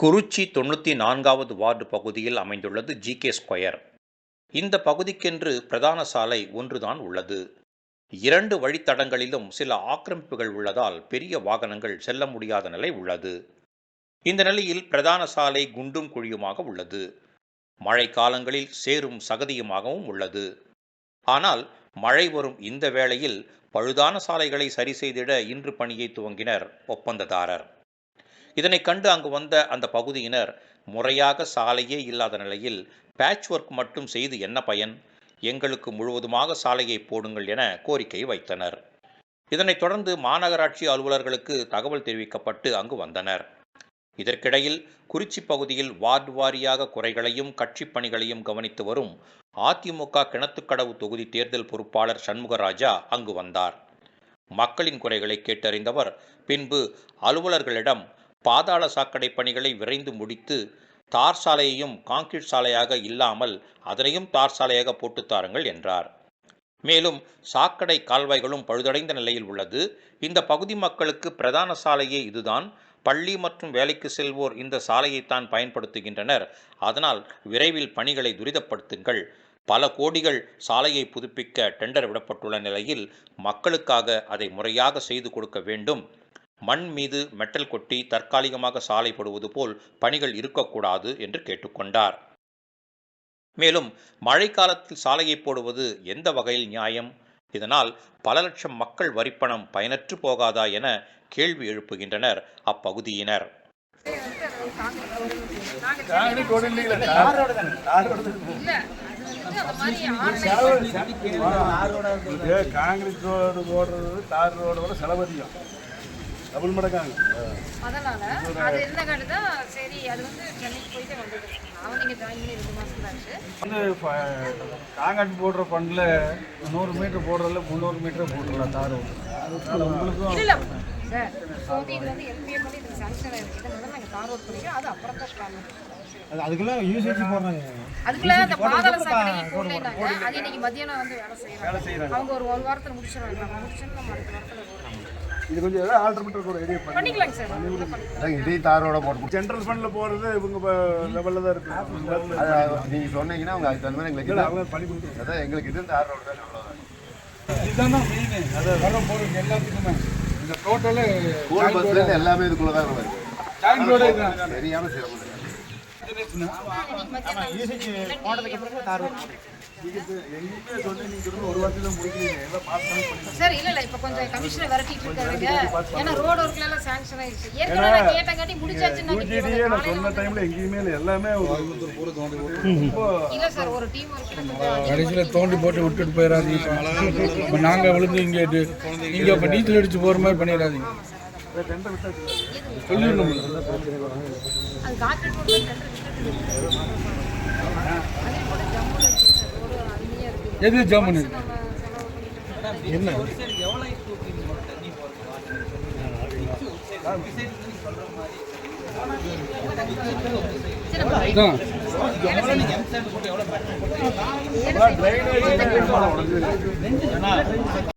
குறிச்சி தொண்ணூற்றி நான்காவது வார்டு பகுதியில் அமைந்துள்ளது ஜிகே ஸ்கொயர். இந்த பகுதிக்கென்று பிரதான சாலை ஒன்றுதான் உள்ளது. இரண்டு வழித்தடங்களிலும் சில ஆக்கிரமிப்புகள் உள்ளதால் பெரிய வாகனங்கள் செல்ல முடியாத நிலை உள்ளது. இந்த நிலையில் பிரதான சாலை குண்டும் குழியுமாக உள்ளது. மழை காலங்களில் சேரும் சகதியுமாகவும் உள்ளது. ஆனால் மழை வரும் இந்த வேளையில் பழுதான சாலைகளை சரி செய்திட இன்று பணியை துவங்கினர் ஒப்பந்ததாரர். இதனை கண்டு அங்கு வந்த அந்த பகுதியினர் முறையாக சாலையே இல்லாத நிலையில் பேட்ச் ஒர்க் மட்டும் செய்து என்ன பயன்? எங்களுக்கு முழுவதுமாக சாலையை போடுங்கள் என கோரிக்கை வைத்தனர். இதனைத் தொடர்ந்து மாநகராட்சி அலுவலர்களுக்கு தகவல் தெரிவிக்கப்பட்டு அங்கு வந்தனர். இதற்கிடையில் குறிச்சி பகுதியில் வார்டு வாரியாக குறைகளையும் கட்சிப் பணிகளையும் கவனித்து வரும் அதிமுக கிணத்துக்கடவு தொகுதி தேர்தல் பொறுப்பாளர் சண்முகராஜா அங்கு வந்தார். மக்களின் குறைகளை கேட்டறிந்தவர். பின்பு அலுவலர்களிடம் பாதாள சாக்கடை பணிகளை விரைந்து முடித்து தார் சாலையையும் கான்கிரீட் சாலையாக இல்லாமல் அதனையும் தார் சாலையாக போட்டு தாருங்கள் என்றார். மேலும் சாக்கடை கால்வாய்களும் பழுதடைந்த நிலையில் உள்ளது. இந்த பகுதி மக்களுக்கு பிரதான சாலையே இதுதான். பள்ளி மற்றும் வேலைக்கு செல்வோர் இந்த சாலையைத்தான் பயன்படுத்துகின்றனர். அதனால் விரைவில் பணிகளை துரிதப்படுத்துங்கள். பல கோடிகள் சாலையை புதுப்பிக்க டெண்டர் விடப்பட்டுள்ள நிலையில் மக்களுக்காக அதை முறையாக செய்து கொடுக்க வேண்டும். மண் மீது மெட்டல் கொட்டி தற்காலிகமாக சாலை போடுவது போல் பணிகள் இருக்கக்கூடாது என்று கேட்டுக்கொண்டார். மேலும் மழைக்காலத்தில் சாலையை போடுவது எந்த வகையில் நியாயம்? இதனால் பல லட்சம் மக்கள் வரிப்பணம் பயனற்று போகாதா என கேள்வி எழுப்புகின்றனர் அப்பகுதியினர். காங்கிரஸ் ரோடு தார் ரோடு தானே டபுள் மடங்காங்க அதனால அது என்ன தான் சரி அது வந்து சென்னைக்கு போயிட்டு வந்தது வந்து இங்கே ஜாயின் பண்ணி ரெண்டு மாதம் தான் வந்து காங்கிரீட் போடுற ஃபண்டில் நூறு மீட்டர் போடுறதுல முந்நூறு மீட்டர் போட்டுடலாம் தார் உங்களுக்கும் இல்லை சார் வந்து இது வந்து எல்பிஎம் வந்து இதுக்கு சாங்ஷன் ஆயிருக்கு இதை முதல்ல நாங்கள் தார் ரோட் பண்ணிக்கிறோம். அது அப்புறம் தான் யூசேஜ் போடுறாங்க. அதுக்குள்ள அந்த பாதாள சாக்கடை போடலைனாங்க அது இன்னைக்கு மதியானம் வந்து வேலை செய்யறாங்க. அவங்க ஒரு ஒரு வாரத்தில் முடிச்சிடுவாங்க முடிச்சுட்டு நம்ம அடுத்த வாரத்தில் இது கொஞ்சம் ஏதாவது கூட ரெடி பண்ணி பண்ணிக்கலாங்க சார். நம்ம பண்ணிக்கலாம் இதே தாரோட போட்டு சென்ட்ரல் ஃபண்டில் போடுறது இவங்க லெவலில் தான் இருக்கு. அது நீங்க சொன்னீங்கன்னா அவங்க அதுக்கு தகுந்த மாதிரி எங்களுக்கு இல்லை இது- அவங்க பண்ணி கொடுத்துருக்காங்க அதான் எங்களுக்கு இது தார் ரோடு தான் அவ்வளோதான் இதுதான் மெயின் அது வர போகிறது எல்லாத்துக்குமே. இந்த டோட்டலு ஸ்கூல் பஸ்ல இருந்து எல்லாமே இதுக்குள்ள தான் ரோடு இதுதான் சரியான சிரமம் போனதுக்கு அப்புறம் தார் நீங்க சார் இல்ல இல்ல இப்ப கொஞ்சம் கமிஷனை விரட்டிட்டு இருக்காருங்க. ஏன்னா ரோடு ஒர்க்ல எல்லாம் சாங்ஷன் ஆயிடுச்சு. ஏற்கனவே நான் கேட்டங்காட்டி சொன்ன. டைம்ல எங்கேயுமே எல்லாமே ஒரு இப்போ இல்ல சார் ஒரு டீம் கடைசியில் தோண்டி போட்டு விட்டுட்டு போயிடாதீங்க இப்போ நாங்கள் விழுந்து இங்கே நீங்கள் இப்போ நீச்சல் அடிச்சு போகிற மாதிரி பண்ணிடாதீங்க. சொல்லிடணும். அது டெண்டர் விட்டுட்டு அதே போல ஜம்முன்னு இருக்கு சார் ரோடு அருமையா இருக்கு எது ஜாமுன்? என்ன. ட்ரைனேஜ்